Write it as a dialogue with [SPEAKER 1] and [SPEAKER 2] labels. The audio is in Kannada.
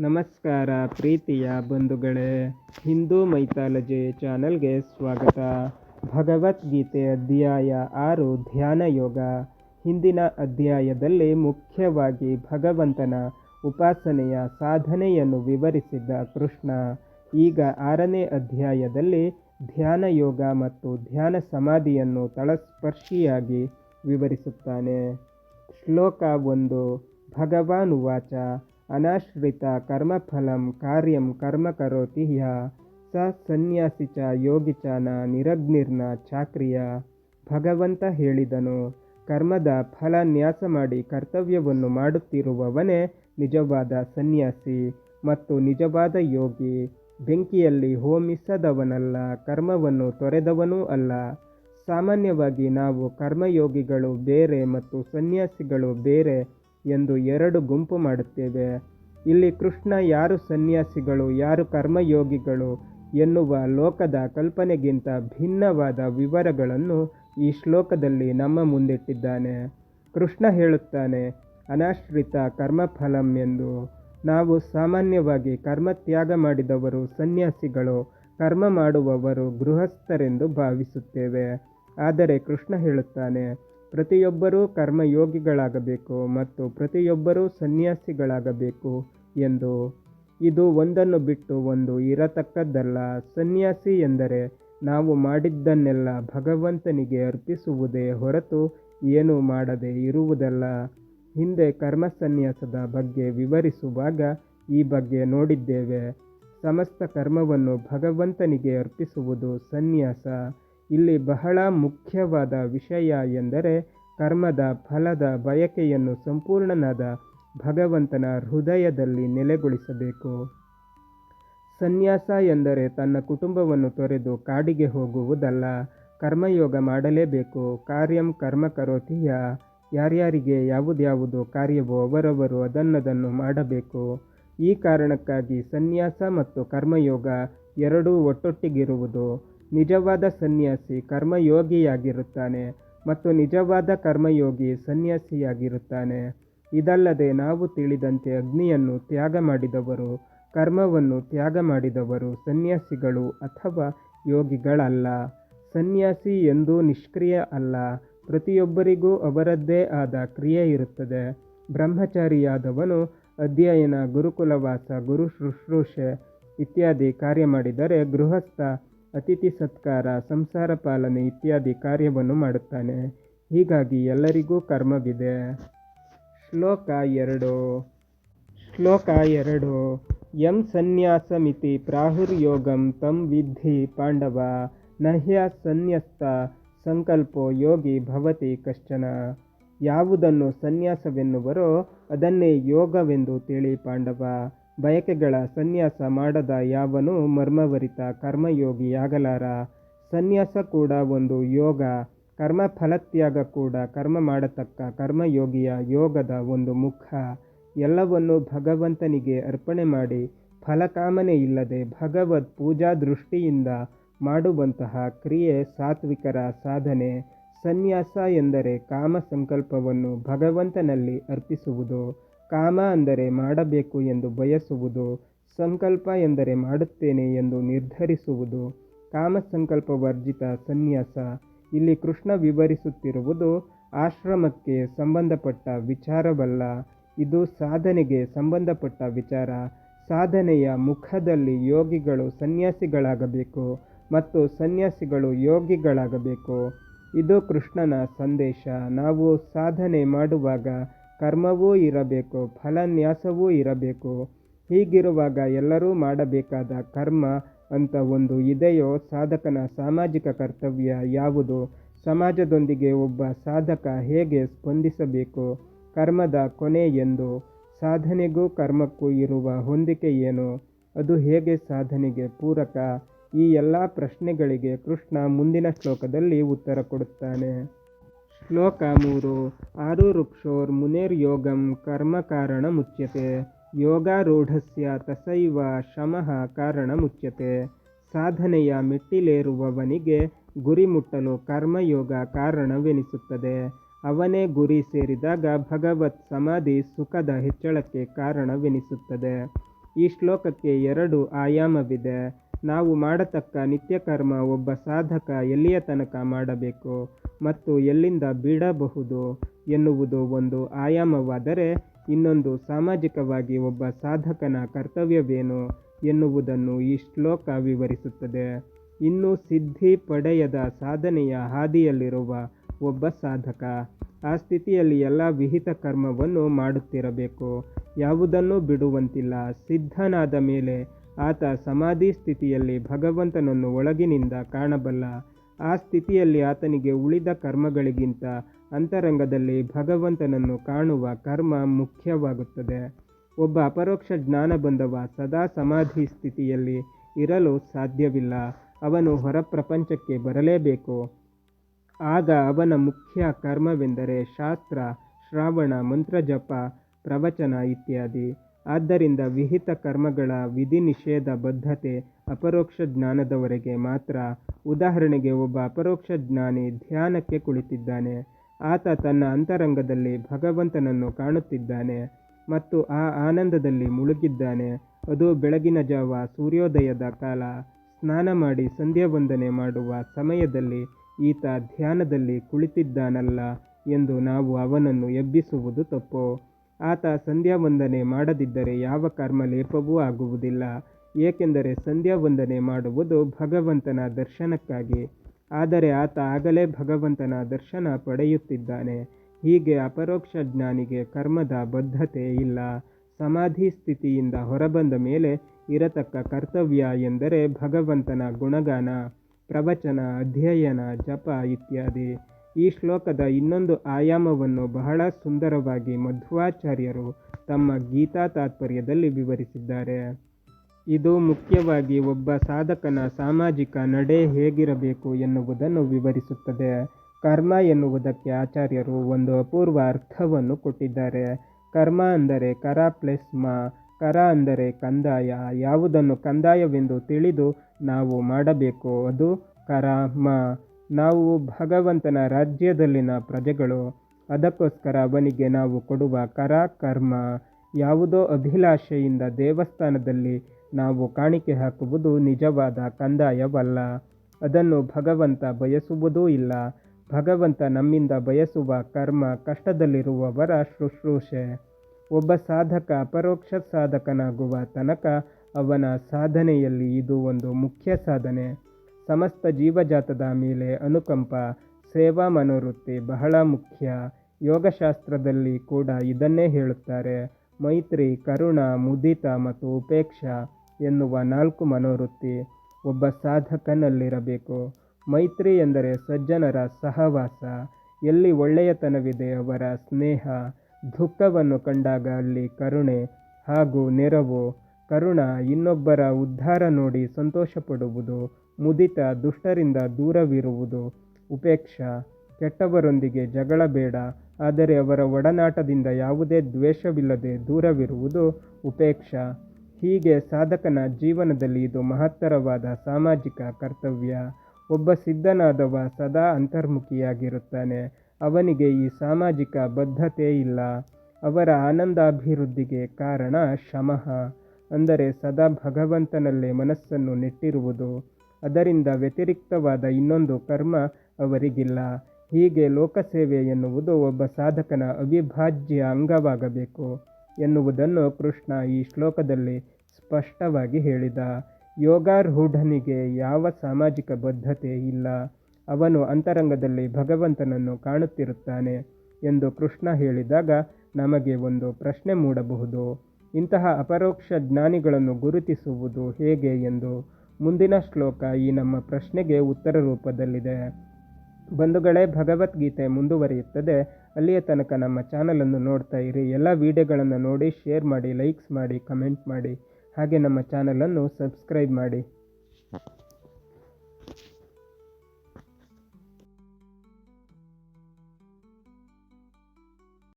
[SPEAKER 1] ನಮಸ್ಕಾರ ಪ್ರೀತಿಯ ಬಂಧುಗಳೇ, ಹಿಂದೂ ಮೈಥಾಲಜಿ ಚಾನಲ್ಗೆ ಸ್ವಾಗತ. ಭಗವದ್ಗೀತೆ ಅಧ್ಯಾಯ ಆರು, ಧ್ಯಾನ ಯೋಗ. ಹಿಂದಿನ ಅಧ್ಯಾಯದಲ್ಲಿ ಮುಖ್ಯವಾಗಿ ಭಗವಂತನ ಉಪಾಸನೆಯ ಸಾಧನೆಯನ್ನು ವಿವರಿಸಿದ್ದ ಕೃಷ್ಣ. ಈಗ ಆರನೇ ಅಧ್ಯಾಯದಲ್ಲಿ ಧ್ಯಾನ ಯೋಗ ಮತ್ತು ಧ್ಯಾನ ಸಮಾಧಿಯನ್ನು ತಳಸ್ಪರ್ಶಿಯಾಗಿ ವಿವರಿಸುತ್ತಾನೆ. ಶ್ಲೋಕ ಒಂದು ಭಗವಾನ್ ಉವಾಚ ಅನಾಶ್ರಿತ ಕರ್ಮಫಲಂ ಕಾರ್ಯಂ ಕರ್ಮ ಕರೋತಿ ಹ್ಯ. ಸ ಸನ್ಯಾಸಿ ಚ ಯೋಗಿ ಚ ನ ನಿರಗ್ನಿರ್ನ ಚಾಕ್ರಿಯ. ಭಗವಂತ ಹೇಳಿದನು, ಕರ್ಮದ ಫಲ ನ್ಯಾಸ ಮಾಡಿ ಕರ್ತವ್ಯವನ್ನು ಮಾಡುತ್ತಿರುವವನೇ ನಿಜವಾದ ಸನ್ಯಾಸಿ ಮತ್ತು ನಿಜವಾದ ಯೋಗಿ. ಬೆಂಕಿಯಲ್ಲಿ ಹೋಮಿಸದವನಲ್ಲ, ಕರ್ಮವನ್ನು ತೊರೆದವನೂ ಅಲ್ಲ. ಸಾಮಾನ್ಯವಾಗಿ ನಾವು ಕರ್ಮಯೋಗಿಗಳು ಬೇರೆ ಮತ್ತು ಸನ್ಯಾಸಿಗಳು ಬೇರೆ ಎಂದು ಎರಡು ಗುಂಪು ಮಾಡುತ್ತೇವೆ. ಇಲ್ಲಿ ಕೃಷ್ಣ ಯಾರು ಸನ್ಯಾಸಿಗಳು, ಯಾರು ಕರ್ಮಯೋಗಿಗಳು ಎನ್ನುವ ಲೋಕದ ಕಲ್ಪನೆಗಿಂತ ಭಿನ್ನವಾದ ವಿವರಗಳನ್ನು ಈ ಶ್ಲೋಕದಲ್ಲಿ ನಮ್ಮ ಮುಂದಿಟ್ಟಿದ್ದಾನೆ. ಕೃಷ್ಣ ಹೇಳುತ್ತಾನೆ, ಅನಾಶ್ರಿತ ಕರ್ಮಫಲಂ ಎಂದು. ನಾವು ಸಾಮಾನ್ಯವಾಗಿ ಕರ್ಮತ್ಯಾಗ ಮಾಡಿದವರು ಸನ್ಯಾಸಿಗಳು, ಕರ್ಮ ಮಾಡುವವರು ಗೃಹಸ್ಥರೆಂದು ಭಾವಿಸುತ್ತೇವೆ. ಆದರೆ ಕೃಷ್ಣ ಹೇಳುತ್ತಾನೆ ಪ್ರತಿಯೊಬ್ಬರೂ ಕರ್ಮಯೋಗಿಗಳಾಗಬೇಕು ಮತ್ತು ಪ್ರತಿಯೊಬ್ಬರೂ ಸನ್ಯಾಸಿಗಳಾಗಬೇಕು ಎಂದು. ಇದು ಒಂದನ್ನು ಬಿಟ್ಟು ಒಂದು ಇರತಕ್ಕದ್ದಲ್ಲ. ಸನ್ಯಾಸಿ ಎಂದರೆ ನಾವು ಮಾಡಿದ್ದನ್ನೆಲ್ಲ ಭಗವಂತನಿಗೆ ಅರ್ಪಿಸುವುದೇ ಹೊರತು ಏನೂ ಮಾಡದೆ ಇರುವುದಲ್ಲ. ಹಿಂದೆ ಕರ್ಮ ಸನ್ಯಾಸದ ಬಗ್ಗೆ ವಿವರಿಸುವಾಗ ಈ ಬಗ್ಗೆ ನೋಡಿದ್ದೇವೆ. ಸಮಸ್ತ ಕರ್ಮವನ್ನು ಭಗವಂತನಿಗೆ ಅರ್ಪಿಸುವುದು ಸನ್ಯಾಸ. ಇಲ್ಲಿ ಬಹಳ ಮುಖ್ಯವಾದ ವಿಷಯ ಎಂದರೆ ಕರ್ಮದ ಫಲದ ಬಯಕೆಯನ್ನು ಸಂಪೂರ್ಣನಾದ ಭಗವಂತನ ಹೃದಯದಲ್ಲಿ ನೆಲೆಗೊಳಿಸಬೇಕು. ಸನ್ಯಾಸ ಎಂದರೆ ತನ್ನ ಕುಟುಂಬವನ್ನು ತೊರೆದು ಕಾಡಿಗೆ ಹೋಗುವುದಲ್ಲ, ಕರ್ಮಯೋಗ ಮಾಡಲೇಬೇಕು. ಕಾರ್ಯಂ ಕರ್ಮ ಕರೋತಿಯ, ಯಾರ್ಯಾರಿಗೆ ಯಾವುದ್ಯಾವುದು ಕಾರ್ಯವೋ ಅವರವರು ಅದನ್ನದನ್ನು ಮಾಡಬೇಕು. ಈ ಕಾರಣಕ್ಕಾಗಿ ಸನ್ಯಾಸ ಮತ್ತು ಕರ್ಮಯೋಗ ಎರಡೂ ಒಟ್ಟೊಟ್ಟಿಗಿರುವುದು ನಿಜವಾದ ಸನ್ಯಾಸಿ ಕರ್ಮಯೋಗಿಯಾಗಿರುತ್ತಾನೆ ಮತ್ತು ನಿಜವಾದ ಕರ್ಮಯೋಗಿ ಸನ್ಯಾಸಿಯಾಗಿರುತ್ತಾನೆ. ಇದಲ್ಲದೆ ನಾವು ತಿಳಿದಂತೆ ಅಗ್ನಿಯನ್ನು ತ್ಯಾಗ ಮಾಡಿದವರು ಕರ್ಮವನ್ನು ತ್ಯಾಗ ಮಾಡಿದವರು ಸನ್ಯಾಸಿಗಳು ಅಥವಾ ಯೋಗಿಗಳಲ್ಲ. ಸನ್ಯಾಸಿ ಎಂದೂ ನಿಷ್ಕ್ರಿಯ ಅಲ್ಲ, ಪ್ರತಿಯೊಬ್ಬರಿಗೂ ಅವರದ್ದೇ ಆದ ಕ್ರಿಯೆ ಇರುತ್ತದೆ. ಬ್ರಹ್ಮಚಾರಿಯಾದವನು ಅಧ್ಯಯನ, ಗುರುಕುಲವಾಸ, ಗುರು ಶುಶ್ರೂಷೆ ಇತ್ಯಾದಿ ಕಾರ್ಯ ಮಾಡಿದರೆ ಗೃಹಸ್ಥ ಅತಿಥಿ ಸತ್ಕಾರ, ಸಂಸಾರ ಪಾಲನೆ ಇತ್ಯಾದಿ ಕಾರ್ಯವನ್ನು ಮಾಡುತ್ತಾನೆ. ಹೀಗಾಗಿ ಎಲ್ಲರಿಗೂ ಕರ್ಮವಿದೆ. ಶ್ಲೋಕ ಎರಡು. ಶ್ಲೋಕ ಎರಡು. ಯಂ ಸನ್ಯಾಸಮಿತಿ ಪ್ರಾಹುರ್ಯೋಗಂ ತಂ ವಿದ್ಧಿ ಪಾಂಡವ, ನಹ್ಯ ಸನ್ಯಸ್ತ ಸಂಕಲ್ಪೋ ಯೋಗಿ ಭವತಿ ಕಶ್ಚನ. ಯಾವುದನ್ನು ಸನ್ಯಾಸವೆನ್ನುವರೋ ಅದನ್ನೇ ಯೋಗವೆಂದು ತಿಳಿ ಪಾಂಡವ. ಬಯಕೆಗಳ ಸನ್ಯಾಸ ಮಾಡದ ಯಾವನು ಮರ್ಮವರಿತ ಕರ್ಮಯೋಗಿಯಾಗಲಾರ? ಸನ್ಯಾಸ ಕೂಡ ಒಂದು ಯೋಗ ಕರ್ಮ ಫಲತ್ಯಾಗ ಕೂಡ ಕರ್ಮ ಮಾಡತಕ್ಕ ಕರ್ಮಯೋಗಿಯ ಯೋಗದ ಒಂದು ಮುಖ. ಎಲ್ಲವನ್ನು ಭಗವಂತನಿಗೆ ಅರ್ಪಣೆ ಮಾಡಿ ಫಲಕಾಮನೆ ಇಲ್ಲದೆ ಭಗವದ್ ಪೂಜಾ ದೃಷ್ಟಿಯಿಂದ ಮಾಡುವಂತಹ ಕ್ರಿಯೆ ಸಾತ್ವಿಕರ ಸಾಧನೆ. ಸನ್ಯಾಸ ಎಂದರೆ ಕಾಮ ಸಂಕಲ್ಪವನ್ನು ಭಗವಂತನಲ್ಲಿ ಅರ್ಪಿಸುವುದು. ಕಾಮ ಅಂದರೆ ಮಾಡಬೇಕು ಎಂದು ಬಯಸುವುದು, ಸಂಕಲ್ಪ ಎಂದರೆ ಮಾಡುತ್ತೇನೆ ಎಂದು ನಿರ್ಧರಿಸುವುದು, ಕಾಮ ಸಂಕಲ್ಪ ವರ್ಜಿತ ಸನ್ಯಾಸ. ಇಲ್ಲಿ ಕೃಷ್ಣ ವಿವರಿಸುತ್ತಿರುವುದು, ಆಶ್ರಮಕ್ಕೆ ಸಂಬಂಧಪಟ್ಟ ವಿಚಾರವಲ್ಲ, ಇದು ಸಾಧನೆಗೆ ಸಂಬಂಧಪಟ್ಟ ವಿಚಾರ. ಸಾಧನೆಯ ಮುಖದಲ್ಲಿ ಯೋಗಿಗಳು ಸನ್ಯಾಸಿಗಳಾಗಬೇಕು ಮತ್ತು ಸನ್ಯಾಸಿಗಳು ಯೋಗಿಗಳಾಗಬೇಕು. ಇದು ಕೃಷ್ಣನ ಸಂದೇಶ. ನಾವು ಸಾಧನೆ ಮಾಡುವಾಗ ಕರ್ಮವೂ ಇರಬೇಕು, ಫಲನ್ಯಾಸವೂ ಇರಬೇಕು. ಹೀಗಿರುವಾಗ ಎಲ್ಲರೂ ಮಾಡಬೇಕಾದ ಕರ್ಮ ಅಂತ ಒಂದು ಇದೆಯೋ ಸಾಧಕನ ಸಾಮಾಜಿಕ ಕರ್ತವ್ಯ ಯಾವುದು? ಸಮಾಜದೊಂದಿಗೆ ಒಬ್ಬ ಸಾಧಕ ಹೇಗೆ ಸ್ಪಂದಿಸಬೇಕು? ಕರ್ಮದ ಕೊನೆ ಎಂದು. ಸಾಧನೆಗೂ ಕರ್ಮಕ್ಕೂ ಇರುವ ಹೊಂದಿಕೆ ಏನು? ಅದು ಹೇಗೆ ಸಾಧನೆಗೆ ಪೂರಕ? ಈ ಎಲ್ಲ ಪ್ರಶ್ನೆಗಳಿಗೆ ಕೃಷ್ಣ ಮುಂದಿನ ಶ್ಲೋಕದಲ್ಲಿ ಉತ್ತರ ಕೊಡುತ್ತಾನೆ. ಶ್ಲೋಕ ಮೂರು ಆರುರುಕ್ಷೋರ್ ಕಾರಣ ಮುಚ್ಯತೆ ಯೋಗಾರೂಢಸ್ಯ ತಸೈವ ಶಮಃ ಕಾರಣ ಮುಚ್ಯತೆ ಸಾಧನೆಯ ಮೆಟ್ಟಿಲೇರುವವನಿಗೆ ಗುರಿ ಮುಟ್ಟಲು ಕರ್ಮಯೋಗ ಕಾರಣವೆನಿಸುತ್ತದೆ. ಅವನೇ ಗುರಿ ಸೇರಿದಾಗ ಭಗವತ್ ಸಮಾಧಿ ಸುಖದ ಹೆಚ್ಚಳಕ್ಕೆ ಕಾರಣವೆನಿಸುತ್ತದೆ. ಈ ಶ್ಲೋಕಕ್ಕೆ ಎರಡು ಆಯಾಮವಿದೆ. ನಾವು ಮಾಡತಕ್ಕ ನಿತ್ಯಕರ್ಮ ಒಬ್ಬ ಸಾಧಕ ಎಲ್ಲಿಯ ತನಕ ಮಾಡಬೇಕು ಮತ್ತು ಎಲ್ಲಿಂದ ಬಿಡಬಹುದು ಎನ್ನುವುದು ಒಂದು ಆಯಾಮವಾದರೆ ಇನ್ನೊಂದು ಸಾಮಾಜಿಕವಾಗಿ ಒಬ್ಬ ಸಾಧಕನ ಕರ್ತವ್ಯವೇನು ಎನ್ನುವುದನ್ನು ಈ ಶ್ಲೋಕ ವಿವರಿಸುತ್ತದೆ. ಇನ್ನು ಸಿದ್ಧಿ ಪಡೆಯದ ಸಾಧನೆಯ ಹಾದಿಯಲ್ಲಿರುವ ಒಬ್ಬ ಸಾಧಕ ಆ ಸ್ಥಿತಿಯಲ್ಲಿ ಎಲ್ಲ ವಿಹಿತ ಕರ್ಮವನ್ನು ಮಾಡುತ್ತಿರಬೇಕು. ಯಾವುದನ್ನೂ ಬಿಡುವಂತಿಲ್ಲ. ಸಿದ್ಧನಾದ ಮೇಲೆ ಆತ ಸಮಾಧಿ ಸ್ಥಿತಿಯಲ್ಲಿ ಭಗವಂತನನ್ನು ಒಳಗಿನಿಂದ ಕಾಣಬಲ್ಲ. ಆ ಸ್ಥಿತಿಯಲ್ಲಿ ಆತನಿಗೆ ಉಳಿದ ಕರ್ಮಗಳಿಗಿಂತ ಅಂತರಂಗದಲ್ಲಿ ಭಗವಂತನನ್ನು ಕಾಣುವ ಕರ್ಮ ಮುಖ್ಯವಾಗುತ್ತದೆ. ಒಬ್ಬ ಅಪರೋಕ್ಷ ಜ್ಞಾನ ಬಂದವ ಸದಾ ಸಮಾಧಿ ಸ್ಥಿತಿಯಲ್ಲಿ ಇರಲು ಸಾಧ್ಯವಿಲ್ಲ. ಅವನು ಹೊರ ಪ್ರಪಂಚಕ್ಕೆ ಬರಲೇಬೇಕು. ಆಗ ಅವನ ಮುಖ್ಯ ಕರ್ಮವೆಂದರೆ ಶಾಸ್ತ್ರ, ಶ್ರಾವಣ, ಮಂತ್ರಜಪ, ಪ್ರವಚನ ಇತ್ಯಾದಿ. ಆದ್ದರಿಂದ ವಿಹಿತ ಕರ್ಮಗಳ ವಿಧಿ ನಿಷೇಧ ಬದ್ಧತೆ ಅಪರೋಕ್ಷ ಜ್ಞಾನದವರೆಗೆ ಮಾತ್ರ. ಉದಾಹರಣೆಗೆ ಒಬ್ಬ ಅಪರೋಕ್ಷ ಜ್ಞಾನಿ ಧ್ಯಾನಕ್ಕೆ ಕುಳಿತಿದ್ದಾನೆ. ಆತ ತನ್ನ ಅಂತರಂಗದಲ್ಲಿ ಭಗವಂತನನ್ನು ಕಾಣುತ್ತಿದ್ದಾನೆ ಮತ್ತು ಆ ಆನಂದದಲ್ಲಿ ಮುಳುಗಿದ್ದಾನೆ. ಅದು ಬೆಳಗಿನ ಜಾವ ಸೂರ್ಯೋದಯದ ಕಾಲ. ಸ್ನಾನ ಮಾಡಿ ಸಂಧ್ಯಾ ವಂದನೆ ಮಾಡುವ ಸಮಯದಲ್ಲಿ ಈತ ಧ್ಯಾನದಲ್ಲಿ ಕುಳಿತಿದ್ದಾನಲ್ಲ ಎಂದು ನಾವು ಅವನನ್ನು ಎಬ್ಬಿಸುವುದು ತಪ್ಪು. ಆತ ಸಂಧ್ಯಾವಂದನೆ ಮಾಡದಿದ್ದರೆ ಯಾವ ಕರ್ಮ ಲೇಪವೂ ಆಗುವುದಿಲ್ಲ. ಏಕೆಂದರೆ ಸಂಧ್ಯಾವಂದನೆ ಮಾಡುವುದು ಭಗವಂತನ ದರ್ಶನಕ್ಕಾಗಿ. ಆದರೆ ಆತ ಆಗಲೇ ಭಗವಂತನ ದರ್ಶನ ಪಡೆಯುತ್ತಿದ್ದಾನೆ. ಹೀಗೆ ಅಪರೋಕ್ಷ ಜ್ಞಾನಿಗೆ ಕರ್ಮದ ಬದ್ಧತೆ ಇಲ್ಲ. ಸಮಾಧಿ ಸ್ಥಿತಿಯಿಂದ ಹೊರಬಂದ ಮೇಲೆ ಇರತಕ್ಕ ಕರ್ತವ್ಯ ಎಂದರೆ ಭಗವಂತನ ಗುಣಗಾನ, ಪ್ರವಚನ, ಅಧ್ಯಯನ, ಜಪ ಇತ್ಯಾದಿ. ಈ ಶ್ಲೋಕದ ಇನ್ನೊಂದು ಆಯಾಮವನ್ನು ಬಹಳ ಸುಂದರವಾಗಿ ಮಧ್ವಾಚಾರ್ಯರು ತಮ್ಮ ಗೀತಾ ತಾತ್ಪರ್ಯದಲ್ಲಿ ವಿವರಿಸಿದ್ದಾರೆ. ಇದು ಮುಖ್ಯವಾಗಿ ಒಬ್ಬ ಸಾಧಕನ ಸಾಮಾಜಿಕ ನಡೆ ಹೇಗಿರಬೇಕು ಎನ್ನುವುದನ್ನು ವಿವರಿಸುತ್ತದೆ. ಕರ್ಮ ಎನ್ನುವುದಕ್ಕೆ ಆಚಾರ್ಯರು ಒಂದು ಅಪೂರ್ವ ಅರ್ಥವನ್ನು ಕೊಟ್ಟಿದ್ದಾರೆ. ಕರ್ಮ ಅಂದರೆ ಕರ ಪ್ಲಸ್ ಮ, ಕರ ಅಂದರೆ ಕಂದಾಯ. ಯಾವುದನ್ನು ಕಂದಾಯವೆಂದು ತಿಳಿದು ನಾವು ಮಾಡಬೇಕು ಅದು ಕರ, ಮ. ನಾವು ಭಗವಂತನ ರಾಜ್ಯದಲ್ಲಿನ ಪ್ರಜೆಗಳು, ಅದಕ್ಕೋಸ್ಕರ ಅವನಿಗೆ ನಾವು ಕೊಡುವ ಕರ ಕರ್ಮ ಯಾವುದೋ ಅಭಿಲಾಷೆಯಿಂದ ದೇವಸ್ಥಾನದಲ್ಲಿ ನಾವು ಕಾಣಿಕೆ ಹಾಕುವುದು ನಿಜವಾದ ಕಂದಾಯವಲ್ಲ. ಅದನ್ನು ಭಗವಂತ ಬಯಸುವುದೂ ಇಲ್ಲ. ಭಗವಂತ ನಮ್ಮಿಂದ ಬಯಸುವ ಕರ್ಮ ಕಷ್ಟದಲ್ಲಿರುವವರ ಶುಶ್ರೂಷೆ. ಒಬ್ಬ ಸಾಧಕ ಅಪರೋಕ್ಷ ಸಾಧಕನಾಗುವ ತನಕ ಅವನ ಸಾಧನೆಯಲ್ಲಿ ಇದು ಒಂದು ಮುಖ್ಯ ಸಾಧನೆ. ಸಮಸ್ತ ಜೀವಜಾತದ ಮೇಲೆ ಅನುಕಂಪ, ಸೇವಾ ಮನೋವೃತ್ತಿ ಬಹಳ ಮುಖ್ಯ. ಯೋಗಶಾಸ್ತ್ರದಲ್ಲಿ ಕೂಡ ಇದನ್ನೇ ಹೇಳುತ್ತಾರೆ. ಮೈತ್ರಿ, ಕರುಣ, ಮುದಿತ ಮತ್ತು ಉಪೇಕ್ಷ ಎನ್ನುವ ನಾಲ್ಕು ಮನೋವೃತ್ತಿ ಒಬ್ಬ ಸಾಧಕನಲ್ಲಿರಬೇಕು. ಮೈತ್ರಿ ಎಂದರೆ ಸಜ್ಜನರ ಸಹವಾಸ. ಎಲ್ಲಿ ಒಳ್ಳೆಯತನವಿದೆ ಅವರ ಸ್ನೇಹ, ದುಃಖವನ್ನು ಕಂಡಾಗ ಅಲ್ಲಿ ಕರುಣೆ ಹಾಗೂ ನೆರವು. ಕರುಣ ಇನ್ನೊಬ್ಬರ ಉದ್ಧಾರ ನೋಡಿ ಸಂತೋಷಪಡುವುದು ಮುದಿತ ದುಷ್ಟರಿಂದ ದೂರವಿರುವುದು ಉಪೇಕ್ಷ. ಕೆಟ್ಟವರೊಂದಿಗೆ ಜಗಳ ಬೇಡ, ಆದರೆ ಅವರ ಒಡನಾಟದಿಂದ ಯಾವುದೇ ದ್ವೇಷವಿಲ್ಲದೆ ದೂರವಿರುವುದು ಉಪೇಕ್ಷ. ಹೀಗೆ ಸಾಧಕನ ಜೀವನದಲ್ಲಿ ಇದು ಮಹತ್ತರವಾದ ಸಾಮಾಜಿಕ ಕರ್ತವ್ಯ. ಒಬ್ಬ ಸಿದ್ಧನಾದವ ಸದಾ ಅಂತರ್ಮುಖಿಯಾಗಿರುತ್ತಾನೆ. ಅವನಿಗೆ ಈ ಸಾಮಾಜಿಕ ಬದ್ಧತೆ ಇಲ್ಲ. ಅವರ ಆನಂದಾಭಿವೃದ್ಧಿಗೆ ಕಾರಣ ಶಮಃ ಅಂದರೆ ಸದಾ ಭಗವಂತನಲ್ಲೇ ಮನಸ್ಸನ್ನು ನೆಟ್ಟಿರುವುದು. ಅದರಿಂದ ವ್ಯತಿರಿಕ್ತವಾದ ಇನ್ನೊಂದು ಕರ್ಮ ಅವರಿಗಿಲ್ಲ. ಹೀಗೆ ಲೋಕಸೇವೆ ಎನ್ನುವುದು ಒಬ್ಬ ಸಾಧಕನ ಅವಿಭಾಜ್ಯ ಅಂಗವಾಗಬೇಕು ಎನ್ನುವುದನ್ನು ಕೃಷ್ಣ ಈ ಶ್ಲೋಕದಲ್ಲಿ ಸ್ಪಷ್ಟವಾಗಿ ಹೇಳಿದ. ಯೋಗಾರೂಢನಿಗೆ ಯಾವ ಸಾಮಾಜಿಕ ಬದ್ಧತೆ ಇಲ್ಲ. ಅವನು ಅಂತರಂಗದಲ್ಲಿ ಭಗವಂತನನ್ನು ಕಾಣುತ್ತಿರುತ್ತಾನೆ ಎಂದು ಕೃಷ್ಣ ಹೇಳಿದಾಗ ನಮಗೆ ಒಂದು ಪ್ರಶ್ನೆ ಮೂಡಬಹುದು. ಇಂತಹ ಅಪರೋಕ್ಷ ಜ್ಞಾನಿಗಳನ್ನು ಗುರುತಿಸುವುದು ಹೇಗೆ ಎಂದು ಮುಂದಿನ ಶ್ಲೋಕ ಈ ನಮ್ಮ ಪ್ರಶ್ನೆಗೆ ಉತ್ತರ ರೂಪದಲ್ಲಿದೆ. ಬಂಧುಗಳೇ, ಭಗವದ್ಗೀತೆ ಮುಂದುವರಿಯುತ್ತದೆ. ಅಲ್ಲಿಯ ತನಕ ನಮ್ಮ ಚಾನಲನ್ನು ನೋಡ್ತಾ ಇರಿ. ಎಲ್ಲ ವಿಡಿಯೋಗಳನ್ನು ನೋಡಿ, ಶೇರ್ ಮಾಡಿ, ಲೈಕ್ಸ್ ಮಾಡಿ, ಕಮೆಂಟ್ ಮಾಡಿ. ಹಾಗೆ ನಮ್ಮ ಚಾನಲನ್ನು ಸಬ್ಸ್ಕ್ರೈಬ್ ಮಾಡಿ.